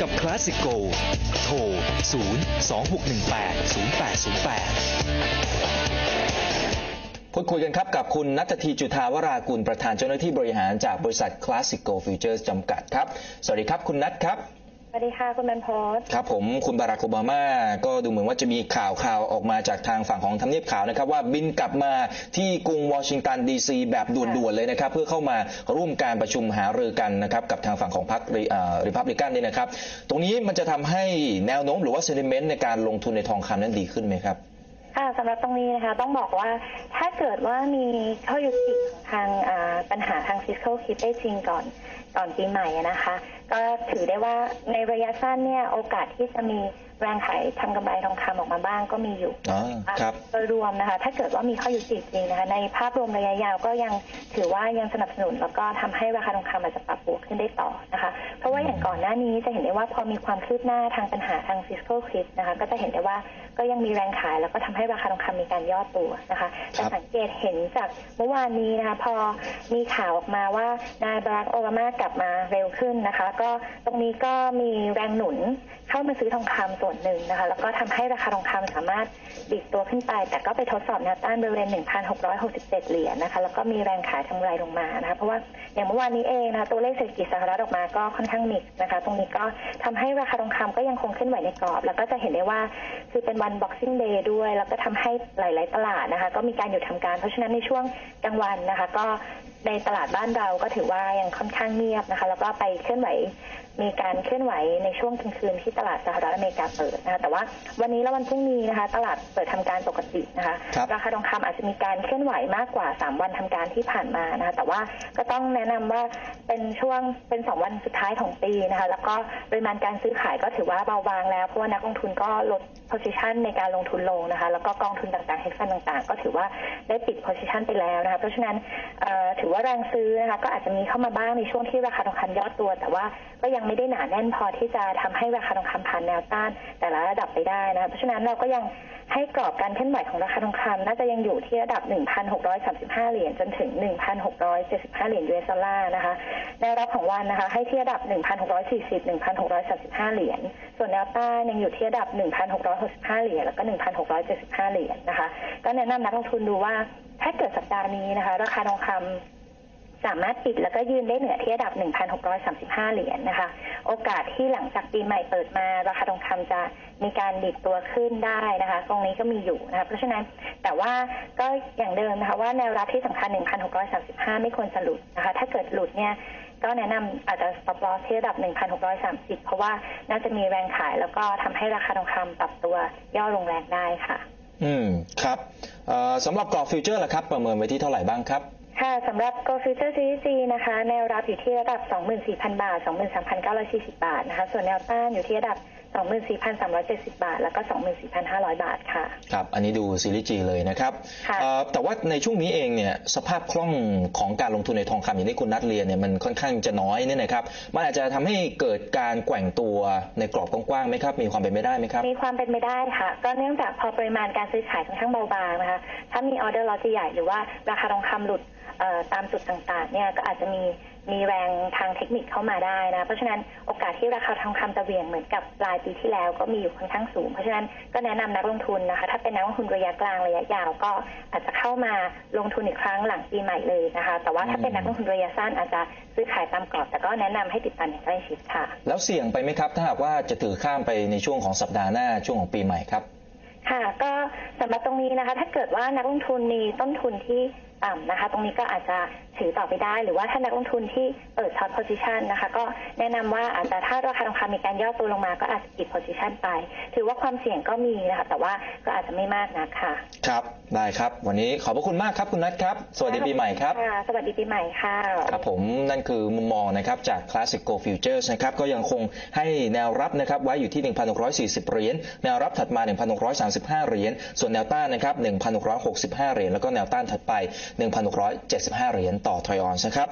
กับคลาสสิโก โทร 0 2 6 1 8 0 8 0 8 พูดคุยกันครับกับคุณนัทธีจุธาวรากุลประธานเจ้าหน้าที่บริหารจากบริษัทคลาสสิโกฟิวเจอร์จำกัดครับ สวัสดีครับคุณนัทครับ สวัสดีค่ะคุณบรรพตครับผมคุณบารักโอบามาก็ดูเหมือนว่าจะมีข่าวข่าวออกมาจากทางฝั่งของทำเนียบขาวนะครับ ว่าบินกลับมาที่กรุงวอชิงตันดีซีแบบด่วนๆเลยนะครับ เพื่อเข้ามาร่วมการประชุมหารือกันนะครับกับทางฝั่งของพรรคริพับลิกันนี่นะครับ ตรงนี้มันจะทำให้แนวโน้มหรือว่าเซนิเมนต์ในการลงทุนในทองคำนั้นดีขึ้นไหมครับค่ะสำหรับตรงนี้นะคะต้องบอกว่าถ้าเกิดว่ามีข้อยุติของ ทางอ่าปัญหาทาง fiscal cliff ได้จริงก่อนก่อนปีใหม่อะนะคะ ก็ถือได้ว่าในระยะสั้นเนี่ยโอกาสที่จะมีแรงขายทำกำไรทองคำออกมาบ้างก็มีอยู่อ๋อครับโดยรวมนะคะ ถ้าเกิดว่ามีข้อยุติจริงนะคะ ในภาพรวมระยะยาวก็ยังถือว่ายังสนับสนุน แล้วก็ทำให้ราคาทองคำอาจจะปรับบวกขึ้นได้ต่อนะคะ เพราะว่าอย่างก่อนหน้านี้จะเห็นได้ว่าพอมีความคืบหน้าทางปัญหาทาง fiscal cliff นะคะก็จะเห็นได้ว่าก็ยังมีแรงขายแล้วก็ทำให้ราคาทองคำมีการย่อตัวนะคะครัจะบสังเกตเห็นจากเมื่อวานนี้นะคะพอมีข่าวออกมาว่านายบารักโอบามากลับมาเร็วขึ้นนะคะ ก็ตรงนี้ก็มีแรงหนุนเข้ามาซื้อทองคำส่วนหนึ่งนะคะ แล้วก็ทำให้ราคาทองคำสามารถดิดตัวขึ้นไป แต่ก็ไปทดสอบแนวต้านบริเวณ 1,667 เหรียญนะคะ แล้วก็มีแรงขายทำไรลงมานะคะ เพราะว่าอย่างเมื่อวานนี้เองนะคะตัวเลขเศรษฐกิจสหรัฐออกมาก็ค่อนข้างมิกนะคะ ตรงนี้ก็ทำให้ราคาทองคำก็ยังคงเคลื่อนไหวในกรอบ แล้วก็จะเห็นได้ว่าคือเป็นวัน Boxing Day ด้วย แล้วก็ทำให้หลาย ๆ ตลาดนะคะ ก็มีการหยุดทำการ เพราะฉะนั้นในช่วงกลางวันนะคะก็ ในตลาดบ้านเราก็ถือว่ายังค่อนข้างเงียบนะคะ แล้วก็ไปเคลื่อนไหวมีการเคลื่อนไหวในช่วงกลางคืนที่ตลาดสหรัฐอเมริกาเปิดนะคะ แต่ว่าวันนี้และวันพรุ่งนี้นะคะ ตลาดเปิดทำการปกตินะคะครับราคาทองคำอาจจะมีการเคลื่อนไหวมากกว่า 3 วันทำการที่ผ่านมานะคะ แต่ว่าก็ต้องแนะนำว่าเป็นช่วงเป็น 2 วันสุดท้ายของปีนะคะ แล้วก็ปริมาณการซื้อขายก็ถือว่าเบาบางแล้ว เพราะว่านักลงทุนก็ลด position ในการลงทุนลงนะคะ แล้วก็กองทุนต่างๆ hedge fund ต่างๆ ก็ถือว่าได้ปิด position ไปแล้วนะคะ เพราะฉะนั้นเอ่ือว่าแรงซื้อนะคะก็อาจจะมีเข้ามาบ้างในช่วงที่ราคาทองคำย่อตัว แต่ว่าก็ยังไม่ได้หนาแน่นพอที่จะทำให้ราคาทองคำผ่านแนวต้าน แต่ละระดับไปได้นะคะเพราะฉะนั้นเราก็ยังให้กรอบการเคลื่อนไหวของราคาทองคำน่าจะยังอยู่ที่ระดับ 1,635 เหรียญจนถึง 1,675 เหรียญ US ดอลลาร์นะคะแนวรับของวันนะคะ ให้ที่ระดับ 1,640 1,635 เหรียญส่วนแนวต้านยังอยู่ที่ระดับ 1,665 เหรียญแล้วก็ 1,675 เหรียญนะคะ ก็แนะนำนักลงทุนดูว่าถ้าเกิดสัปดาห์นี้นะคะ ราคาทองคำ สามารถปิดแล้วก็ยืนได้เหนือที่ระดับ 1,635 เหรียญนะคะ โอกาสที่หลังจากปีใหม่เปิดมาราคาทองคำจะมีการดิดตัวขึ้นได้นะคะ ตรงนี้ก็มีอยู่นะคะ เพราะฉะนั้นแต่ว่าก็อย่างเดิมนะคะว่าแนวรับที่สำคัญ 1,635 ไม่ควรจะหลุดนะคะ ถ้าเกิดหลุดเนี่ยก็แนะนำอาจจะ stop loss ที่ระดับ 1,630 เพราะว่าน่าจะมีแรงขายแล้วก็ทำให้ราคาทองคำปรับตัวย่อลงแรงได้ค่ะ อืม ครับสำหรับกรอบฟิวเจอร์ล่ะครับ ประเมินไว้ที่เท่าไหร่บ้างครับ ค่ะสำหรับ Go Future Series G นะคะ แนวรับอยู่ที่ระดับ 24,000 บาท 23,940 บาทนะคะ ส่วนแนวต้านอยู่ที่ระดับ 24,370 บาท แล้วก็ 24,500 บาทค่ะ ครับ อันนี้ดูซีรีส์จีเลยนะครับค่ะเอ่อแต่ว่าในช่วงนี้เองเนี่ยสภาพคล่องของการลงทุนในทองคำอย่างที่คุณนัดเรียนเนี่ยมันค่อนข้างจะน้อยเนี่ยนะครับ มันอาจจะทำให้เกิดการแกว่งตัวในกรอบกว้างๆไหมครับ มีความเป็นไปได้ไหมครับ มีความเป็นไปได้ค่ะ ก็เนื่องจากพอปริมาณการซื้อขายค่อนข้างเบาบางนะคะ ถ้ามีออเดอร์ล็อตใหญ่หรือว่าราคาทองคำหลุดเอ่อ ตามจุดต่างๆเนี่ยก็อาจจะมีมีแรงทางเทคนิคเข้ามาได้นะ เพราะฉะนั้นโอกาสที่ราคาทองคำจะเหวี่ยงเหมือนกับปลายปีที่แล้วก็มีอยู่ค่อนข้างสูง เพราะฉะนั้นก็แนะนำนักลงทุนนะคะ ถ้าเป็นนักลงทุนระยะกลางระยะยาวก็อาจจะเข้ามาลงทุนอีกครั้งหลังปีใหม่เลยนะคะ แต่ว่าถ้าเป็นนักลงทุนระยะสั้นอาจจะซื้อขายตามกรอบ แต่ก็แนะนำให้ติดตามอย่างใกล้ชิดค่ะ แล้วเสี่ยงไปไหมครับ ถ้าหากว่าจะถือข้ามไปในช่วงของสัปดาห์หน้าช่วงของปีใหม่ครับค่ะก็สำหรับตรงนี้นะคะ ถ้าเกิดว่านักลงทุนมีต้นทุนที่ ต่ำนะคะ ตรงนี้ก็อาจจะถือต่อไปได้ หรือว่าถ้านักลงทุนที่เปิดช็อตโพซิชันนะคะ ก็แนะนำว่าอาจจะถ้าราคาทองคำมีการย่อตัวลงมาก็อาจจะปิดโพซิชันไป ถือว่าความเสี่ยงก็มีนะคะ แต่ว่าก็อาจจะไม่มากนักค่ะครับได้ครับ วันนี้ขอบพระคุณมากครับคุณนัทครับ สวัสดีปีใหม่ครับค่ะสวัสดีปีใหม่ค่ะครับผมนั่นคือมุมมองนะครับจาก Classic Go Futures นะครับก็ยังคงให้แนวรับนะครับไว้อยู่ที่ 1,640 เหรียญแนวรับถัดมา 1,635 เหรียญส่วนแนวต้านนะครับ1,665 เหรียญแล้วก็แนวต้านถัดไป1,675 เหรียญต่อทรอยออนนะครับ